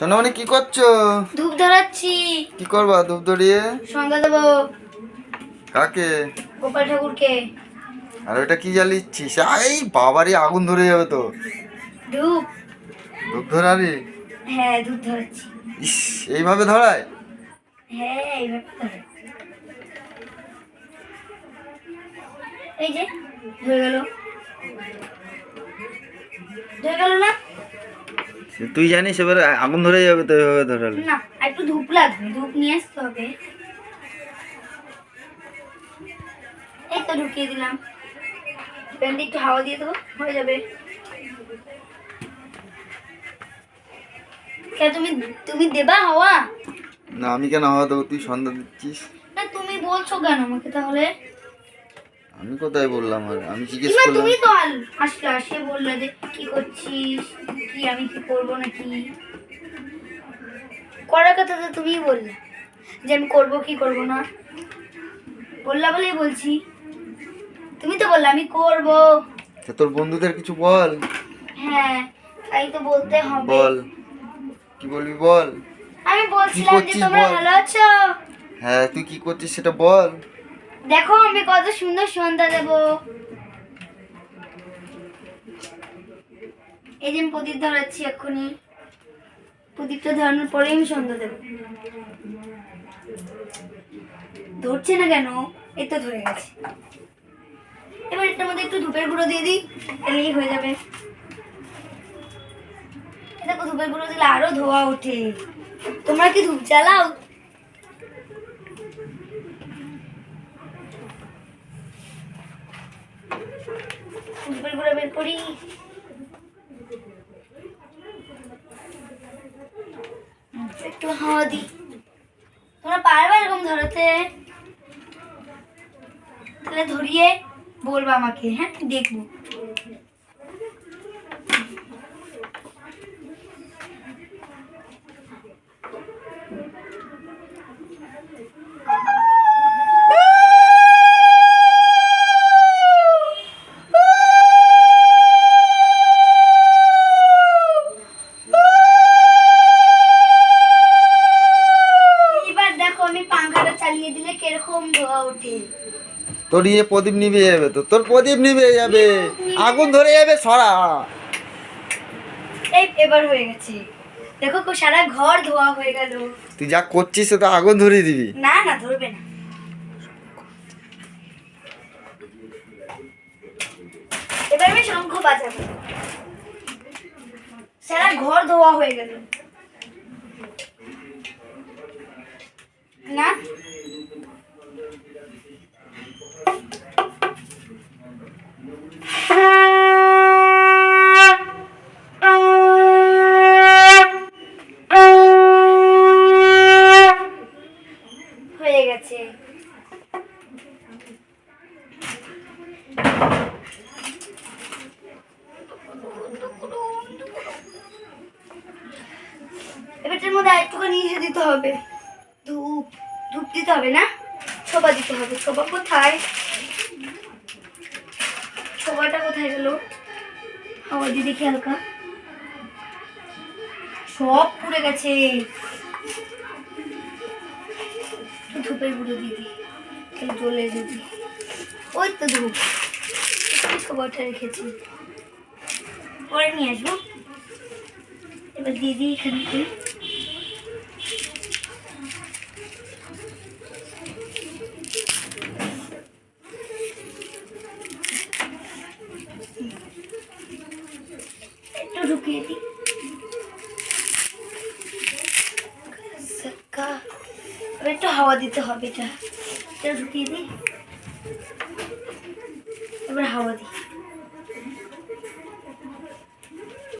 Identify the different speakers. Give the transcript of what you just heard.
Speaker 1: সোনামণি কি করছ?
Speaker 2: ধূপ ধরাচ্ছি।
Speaker 1: কি করবা ধূপ ধরিয়ে?
Speaker 2: সন্ধ্যা দেবো
Speaker 1: কাকে?
Speaker 2: গোপাল ঠাকুরকে।
Speaker 1: আর ওটা কি জ্বালিয়েছিস এই বাবারই আগুন ধরে যাবে তো।
Speaker 2: ধূপ।
Speaker 1: ধূপ ধরারি
Speaker 2: হ্যাঁ ধূপ ধরাচ্ছি।
Speaker 1: ইস এইভাবে ধরায়?
Speaker 2: হ্যাঁ এইভাবে ধরে। এই যে ধরে গেল। ধরে গেল না?
Speaker 1: তুই জানিস এবারে আগুন ধরে যাবে তো এইভাবে ধরালে
Speaker 2: না একটু ধূপ লাগবে ধূপ নিয়ে আসতে হবে। এই তো ঢুকিয়ে দিলাম। প্যান্টে একটু হাওয়া দিয়ে দেবো হয়ে যাবে। তুমি তুমি দেবা হাওয়া?
Speaker 1: না আমি কেন হাওয়া দেবো? তুই সন্ধ্যা দিচ্ছিস।
Speaker 2: না তুমি বলছো কেন আমাকে তাহলে?
Speaker 1: আমি কোথায় বললাম আর? আমি জিজ্ঞেস করলাম।
Speaker 2: তুমি তো আসলে আসে বললে যে কি করছিস? কি আমি কি করব নাকি? করার কথা তো তুমিই বললে যে আমি করব কি করব না। বললা বলেই বলছি। তুমি তো বললে আমি করব।
Speaker 1: তা তোর বন্ধুদের কিছু বল।
Speaker 2: হ্যাঁ তাই তো বলতে হবে।
Speaker 1: বল। কি বলবি বল?
Speaker 2: আমি বলছিলাম যে
Speaker 1: করছিস
Speaker 2: তোমরা
Speaker 1: বল?
Speaker 2: ভালো আছো?
Speaker 1: হ্যাঁ তুই কি করছিস সেটা বল।
Speaker 2: দেখো আমি কত সুন্দর সন্ধ্যা দেব। এই যে আমি প্রদীপ ধরাচ্ছি এক্ষুনি। প্রদীপটা ধরানোর পরেই আমি সন্ধ্যা দেব। ধরছে না কেন? এই তো ধরে গেছে। এবার এটার মধ্যে একটু ধূপের গুঁড়ো দিয়ে দিই, এলেই হয়ে যাবে। দেখো, ধূপের গুঁড়ো দিলে আরও ধোয়া ওঠে। তোমরা কি ধূপ জ্বালাও? ধূপের গুঁড়ো বের করি। একটু হাওয়া দিই। তোমরা পারবে এরকম ধরাতে? তাহলে ধরিয়ে বলবা আমাকে হ্যাঁ? দেখব এবার দেখো আমি পাংখাটা চালিয়ে দিলে কীরকম ধোয়া ওঠে
Speaker 1: তোর ইয়ে প্রদীপ নিভে যাবে তো তোর প্রদীপ নিভে যাবে। আগুন ধরে যাবে সরা।
Speaker 2: এই এবার হয়ে গেছে। দেখো কো সারা ঘর ধোয়া হয়ে গেল।
Speaker 1: তুই যা করছিস তো আগুন ধরিয়ে দিবি।
Speaker 2: না না ধরবে না। এবার আমি শঙ্খ বাজাবো। সারা ঘর ধোয়া হয়ে গেল। না হয়ে গেছে এবারটার মধ্যে আরেকটুখানি ইসে দিতে হবে। ধূপ ধূপ দিতে হবে না? ছোবা দিতে হবে। ছোবা কোথায়? ছোবাটা কোথায় গেল? হাওয়া দিয়ে দেখি হালকা সব পুড়ে গেছে। ধূপের গুঁড়ো দিদি জ্বলে যদি ওই তো ধূপ। ছোবাটা রেখেছি। পরে নিয়ে আসব। এবার দিয়ে দিই এখানে একটু দিই একটু হাওয়া দিতে হবে এটা ঢুকিয়ে দিই। এবার হাওয়া দিই।